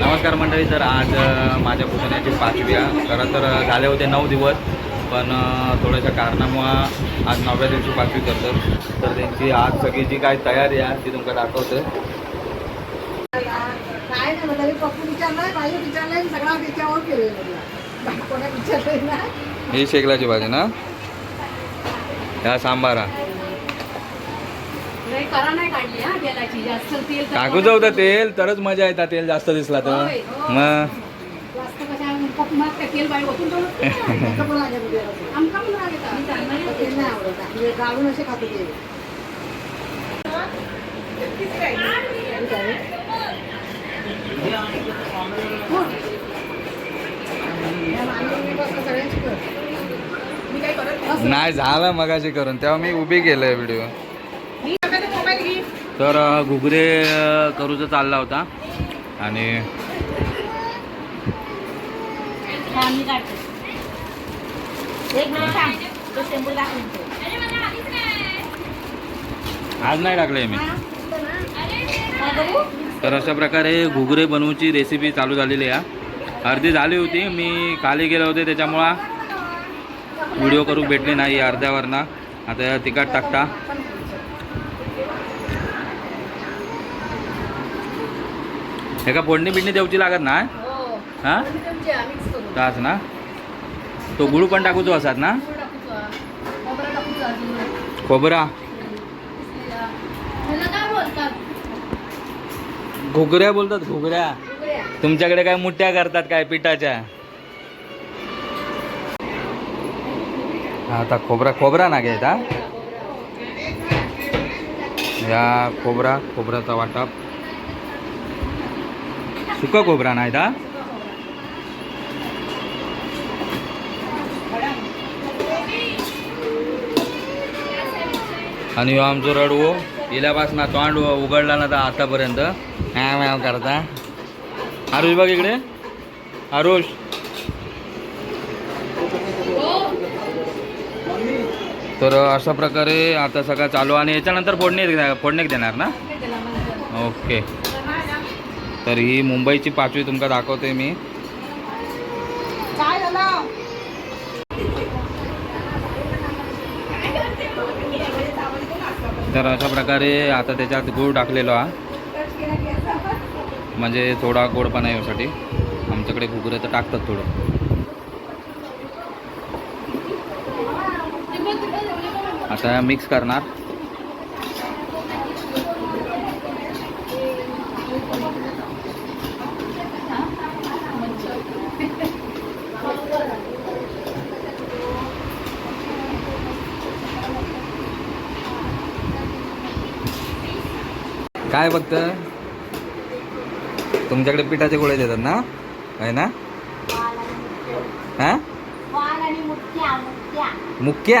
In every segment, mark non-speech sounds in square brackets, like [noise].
नमस्कार मंडळी तर आज माझ्या पुतण्याची पाचवी आहे. खरं तर झाले होते नऊ दिवस पण थोड्याशा कारणामुळं आज नवव्या दिवशी पाचवी करतात तर त्यांची आज सगळी जी काय तयारी आहे ती तुमका दाखवते काय नाही ना? ही शेकलाची भाजी ना? ह्या सांबारा. नाही करा नाही काढली हा तेलाची जास्त तेल तर तेल तरच मजा येतात तेल जास्त दिसला तर होय, हो. मग जास्त कशा मग तेल ओतून ठेवलं. आमका पण राग असे खातो ते. हो. या मांडीवर बसलं सगळ्यांची कर. मी काय करत नाही. नाही झालं मगाशी करून तेव्हा मी उभी केलंय व्हिडिओ तर घुगरे करूचा चालला होता. आणि. आज नाही टाकले मी? तर अशा प्रकारे घुगरे बनवूची रेसिपी चालू झालेली आहे. अर्धी झाली होती. मी खाली गेले होते. त्याच्यामुळं व्हिडिओ करू भेटले नाही अर्ध्यावरनं. आता तिखट टाकता. हे का फोडणी बिडणी देऊची लागत ना हो. हा. ताच ना? तो गुळू पण टाकूचो असात ना. खोबरं? घुगऱ्या बोलतात घुगऱ्या. तुमच्याकडे काय मुठ्या करतात काय पिठाच्या? आता खोबरा खोबरा ना घ्यायचा या खोबरा खोबऱ्याचा वाटप सुका खोबरा नाही दा? आणि ह्यो आमचो रडवो इल्यापासून तोंड उघडला ना तर आतापर्यंत. हा मॅम करता. आरुष बघ इकडे. आरुष. तर अशा प्रकारे आता सगळं चालू आणि याच्यानंतर फोडणी फोडणी देणार ना? ओके. तर ही मुंबईची पाचवी तुमका दाखवते मी. तर अशा प्रकारे आता त्याच्यात गूळ टाकलेलो हा. म्हणजे थोडा गोडपणा येण्यासाठी आमच्याकडे घुगरे तर टाकतात थोडं. आता मिक्स करणार. काय फक्त? तुमच्याकडे पिठाचे गोळे देतात ना? आहे ना? हा? मुख्या?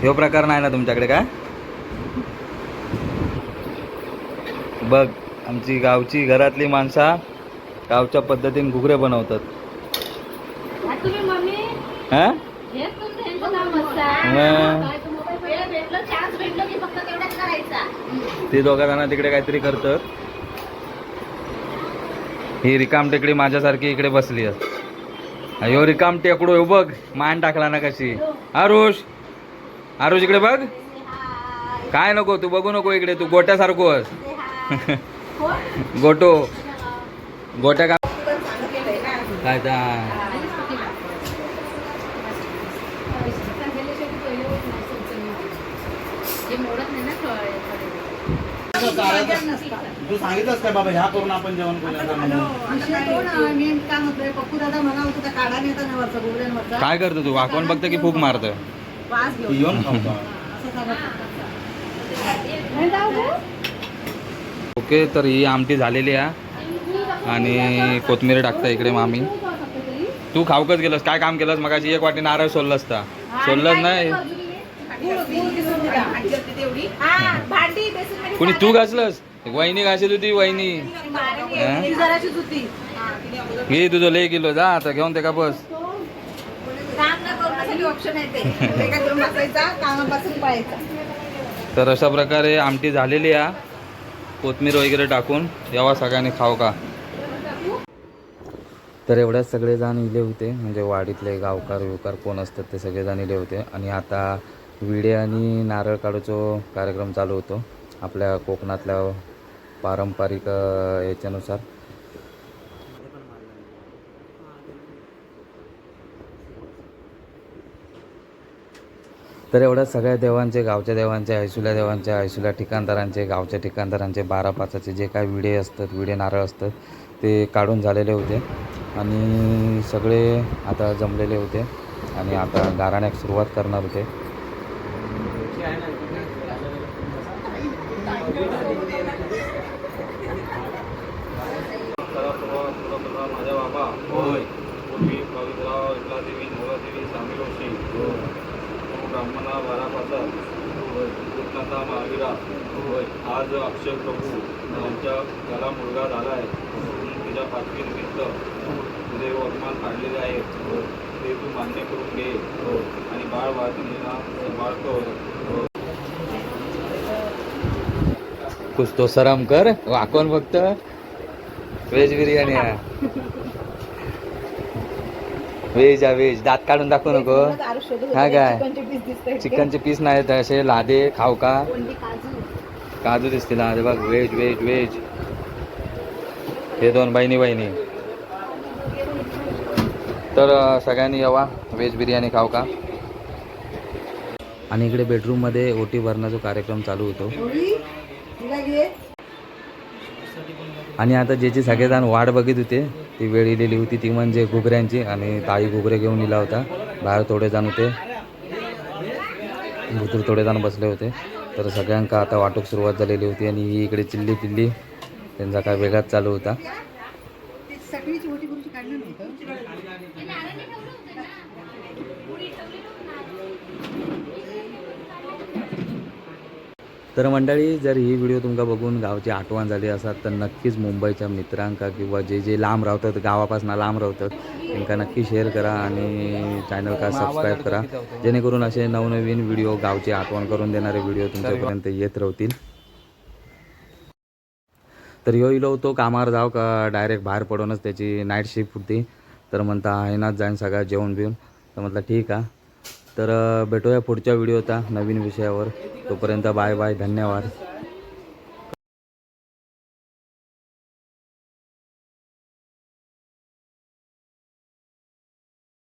ह्यो प्रकार नाही ना तुमच्याकडे का? बघ आमची गावची घरातली माणसा गावच्या पद्धतीने घुगरे बनवतात. हा, तुम्ही मम्मी हा हेच तुमचं ह्यांचं काम असतं. मग. काय तर मोबाईल वेळ भेटलं चान्स भेटलं की फक्त तेवढंच करायचा ते दोघा जण तिकडे काहीतरी करतात. ही रिकाम टेकडी माझ्यासारखी इकडे बसली आहे. रिकाम टेकडो ह्यो बघ मान टाकला ना कशी. आरुष आरुष इकडे बघ. काय नको तू बघू नको इकडे तू गोट्यासारखो आहेस. गोटो. गोट्या का काय मोडत नाही ना तू सांगितलंस काय बाबा ह्या करून आपण जेवण म्हणून? मी काय म्हणतोय पप्पू दादा म्हणा होतं त्या काढा नेता ना वरचा गोगड्यांवरचा काय करतो तू? वाकवून बघतं की फूक मारतं? [laughs] तू येऊन खाऊ ओके तर ही आमटी झालेली आहे. आणि कोथमिरी टाकता इकडे मामी. तू खाऊकच गेलस. काय काम केलंस? मग एक वाटी नारळ सोललंस का सोललंच नाही. कुणी तू घासलंस? वहिनी घासत होती वहिनी. हा? घे तुझं लय किलो. जा आता घेऊन ते [laughs] का बस तर अशा प्रकारे आमटी झालेली आहे. कोथमीर वगैरे टाकून यावा सगळ्यांनी खाऊ का? तर एवढ्याच सगळेजण इले होते. म्हणजे वाडीतले गावकार विवकार कोण असतात ते सगळेजण इले होते. आणि आता विडे आणि नारळ काढूचो कार्यक्रम चालू होतो. आपल्या कोकणातल्या पारंपरिक याच्यानुसार. तर एवढ्या सगळ्या देवांचे गावच्या देवांचे ऐसुल्या देवांचे ऐसुल्या ठिकाणदारांचे गावच्या ठिकाणदारांचे बारा पाचाचे जे काय विडे असतात विडे नारळ असतात ते काढून झालेले होते. आणि सगळे आता जमलेले होते. आणि आता गाराण्याक सुरुवात करणार होते. माझ्या बाबा होय पूर्वी पवित्राव विठला देवी नवदेवी स्वामी ऋषी ब्राह्मणा बारा पाचा होय कृष्णाचा महावीरा होय आज अक्षय प्रभू यांच्या त्याला मुलगा झाला आहे तुझ्या पाचवी निमित्त तुझे वर्तमान काढलेले आहे ते तू मान्य करून घे. आणि बाळ सांभाळ कर कुछ तो सरम कर. वाकून फक्त? व्हेज बिर्याणी आहे. व्हेज आहे व्हेज दात काढून दाखवू नको. हा काय? चिकनचे पीस दिसतंय. चिकनचे पीस नाही तर असे लादे खाऊ का? काजू. काजू दिसतील. हा, हे बघ व्हेज व्हेज व्हेज हे दोन बहिणी बहिणी तर सगळ्यांनी यावा व्हेज बिर्याणी खाऊ का? आणि इकडे बेडरूममध्ये ओटी भरण्याचा कार्यक्रम चालू होतो. आणि आता ज्याची सगळेजण वाट बघित होते ती वेळ इलेली होती ती म्हणजे घुगऱ्यांची. आणि ताई घुगरे घेऊन इला होता. बाहेर थोडे जण होते. भुतूर थोडे जण बसले होते. तर सगळ्यांका आता वाटूक सुरुवात झालेली होती आणि ही इकडे चिल्ली चिल्ली त्यांचा काय वेगळाच चालू होता. तर मंडळी जर ही व्हिडिओ तुमका बघून गावची आठवण झाली असात तर नक्कीच मुंबईच्या मित्रांका किंवा जे जे लांब राहतात गावापासून लांब राहतात त्यांना नक्की शेअर करा आणि चॅनलका सबस्क्राईब करा. जेणेकरून असे नवनवीन व्हिडिओ गावची आठवण करून देणारे व्हिडिओ तुमच्यापर्यंत येत राहतील. तर ह्यो इलो तो कामावर जाव का? डायरेक्ट बाहेर पडूनच त्याची नाईट शिफ्ट होती. तर म्हणता आहेनाच जाईन सगळं जेवण बिवून तर म्हटलं ठीक आहे तर भेटूया पुढच्या व्हिडिओचा नवीन विषयावर. तोपर्यंत बाय बाय धन्यवाद.